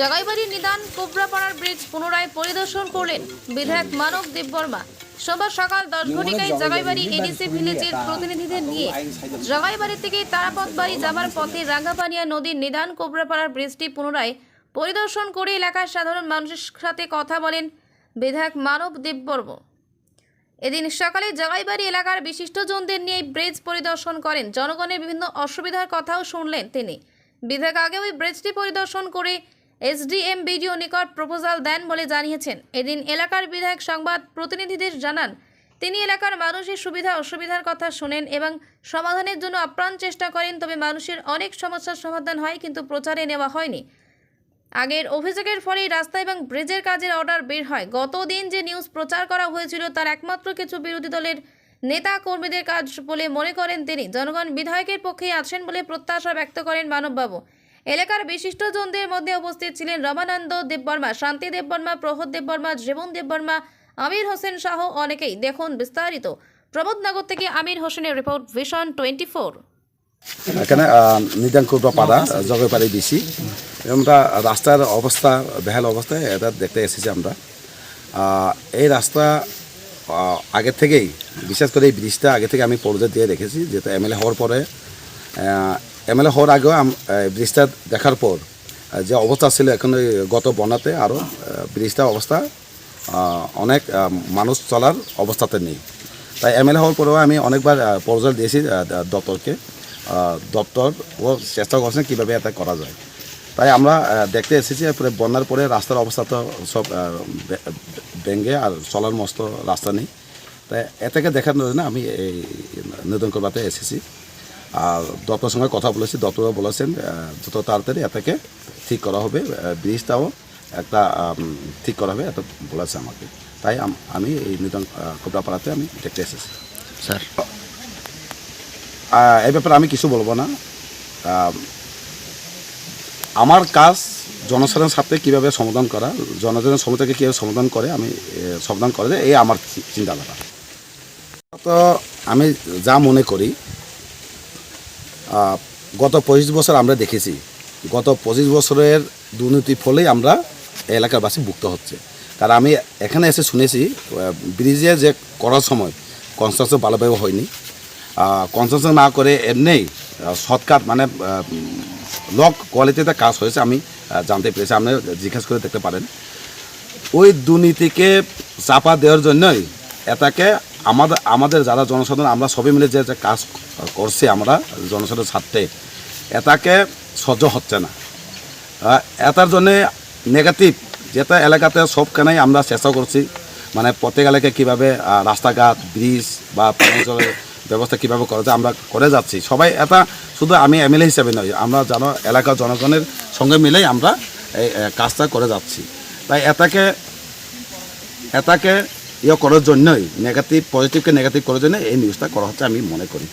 জাগাইবাড়ি নিদান কোবরাপাড়ার ব্রিজ পুনরায় পরিদর্শন করলেন বিধায়ক মানব দেববর্মা। সোমবার সকাল দশ ঘটিকায় জাগাইবাড়ি এডিসি ভিলেজের প্রতিনিধিদের নিয়ে জাগাইবাড়ি থেকে তারাপথ বাড়ি যাবার পথে রাঙ্গাপানিয়া নদীর নিদান কোবরাপাড়ার ব্রিজটি পুনরায় পরিদর্শন করে এলাকার সাধারণ মানুষের সাথে কথা বলেন বিধায়ক মানব দেববর্মা। এদিন সকালে জগাইবাড়ি এলাকার বিশিষ্টজনদের নিয়ে ব্রিজ পরিদর্শন করেন। জনগণের বিভিন্ন অসুবিধার কথাও শুনলেন তিনি। বিধায়ক আগে ওই ব্রিজটি পরিদর্শন করে এসডিএম বিডিও নিকট প্রপোজাল দেন বলে জানিয়েছেন। এদিন এলাকার বিধায়ক সংবাদ প্রতিনিধিদের জানান, তিনি এলাকার মানুষের সুবিধা অসুবিধার কথা শোনেন এবং সমাধানের জন্য আপ্রাণ চেষ্টা করেন, তবে মানুষের অনেক সমস্যার সমাধান হয় কিন্তু প্রচারে নেওয়া হয়নি। আগের অভিযোগের ফলেই রাস্তা এবং ব্রিজের কাজের অর্ডার বের হয়। গতদিন যে নিউজ প্রচার করা হয়েছিল তার একমাত্র কিছু বিরোধী দলের নেতা কর্মীদের কাজ বলে মনে করেন তিনি। জনগণ বিধায়কের পক্ষে আছেন বলে প্রত্যাশা ব্যক্ত করেন মানববাবু। এলাকার বিশিষ্টজনদের মধ্যে উপস্থিত ছিলেন রমানন্দ দেববর্মা, শান্তি দেববর্মা প্রহদ দেববর্মা, জীবন দেববর্মা, আমির হোসেন সহ অনেকেই। দেখুন বিস্তারিত। প্রবোধনগর থেকে আমির হোসেনের রিপোর্ট, ভিশন টোয়েন্টি ফোর এখানে নিদান কুবরা পাড়া জগপাড়ি দিছি আমরা রাস্তার অবস্থা, বেহাল অবস্থায় এটা দেখতে এসেছি আমরা। এই রাস্তা আগে থেকেই, বিশেষ করে এই ব্রিজটা আগে থেকে আমি পর্যায়ে দিয়ে রেখেছি যেটা এমএলএ হওয়ার পরে এমএলএ হওয়ার আগেও ব্রিজটা দেখার পর যে অবস্থা ছিল এখন গত বন্যাতে আরও ব্রিজটার অবস্থা অনেক মানুষ চলার অবস্থাতে নেই। তাই এমএলএ হওয়ার পরেও আমি অনেকবার পর্যাল দিয়েছি দপ্তরকে দপ্তর ও চেষ্টা করছেন কীভাবে এটা করা যায়। তাই আমরা দেখতে এসেছি পরে বন্যার পরে রাস্তার অবস্থা তো সব আহ, আর চলার মস্ত রাস্তা নেই। তাই এটাকে দেখার জন্য আমি এই নতুন করবাতে এসেছি। দপ্তরের সঙ্গে কথা বলেছি দপ্তরও বলেছেন যত তাড়াতাড়ি এটাকে ঠিক করা হবে ব্রিজটাও একটা ঠিক করা হবে এটা বলেছে আমাকে। তাই আমি এই নতুন কোবরাপাড়াতে আমি দেখতে এসেছি। স্যার। এই ব্যাপারে আমি কিছু বলব না। আমার কাজ জনসাধারণের সাথে কীভাবে সমাধান করা জনসাধারণের সমস্যাকে কীভাবে সমাধান করে আমি সমাধান করে যে এই আমার চিন্তাধারা তো আমি যা মনে করি গত পঁচিশ বছর আমরা দেখেছি। গত পঁচিশ বছরের দুর্নীতির ফলেই আমরা এই এলাকার বাসী ভুক্ত হচ্ছে। কারণ আমি এখানে এসে শুনেছি ব্রিজে যে করার সময় কনস্ট্রাকশন ভালোভাবে হয়নি। কনস্ট্রাকশন না করে এমনিই শর্টকাট মানে লক কোয়ালিটিতে কাজ হয়েছে আমি জানতে পেরেছি। আপনি জিজ্ঞাসা করে দেখতে পারেন। ওই দুর্নীতিকে চাপা দেওয়ার জন্যই এটাকে আমাদের আমাদের যারা জনসাধারণ, আমরা সবাই মিলে যে কাজ করছি আমরা জনসাধারণের স্বার্থে, এটাকে সহ্য হচ্ছে না। এটার জন্যে নেগেটিভ যেটা এলাকাতে সবখানেই আমরা চেষ্টা করছি মানে প্রত্যেক এলাকায় কীভাবে রাস্তাঘাট ব্রিজ বা পানীয় ব্যবস্থা কীভাবে করা যায়, আমরা করে যাচ্ছি। সবাই এটা শুধু আমি এমএলএ হিসেবে নয়, আমরা যেন এলাকার জনগণের সঙ্গে মিলেই আমরা এই কাজটা করে যাচ্ছি। তাই এটাকে এটাকে ইয়ে করার জন্যই নেগেটিভ পজিটিভকে নেগেটিভ করার জন্য এই নিউজটা করা হচ্ছে, আমি মনে করি।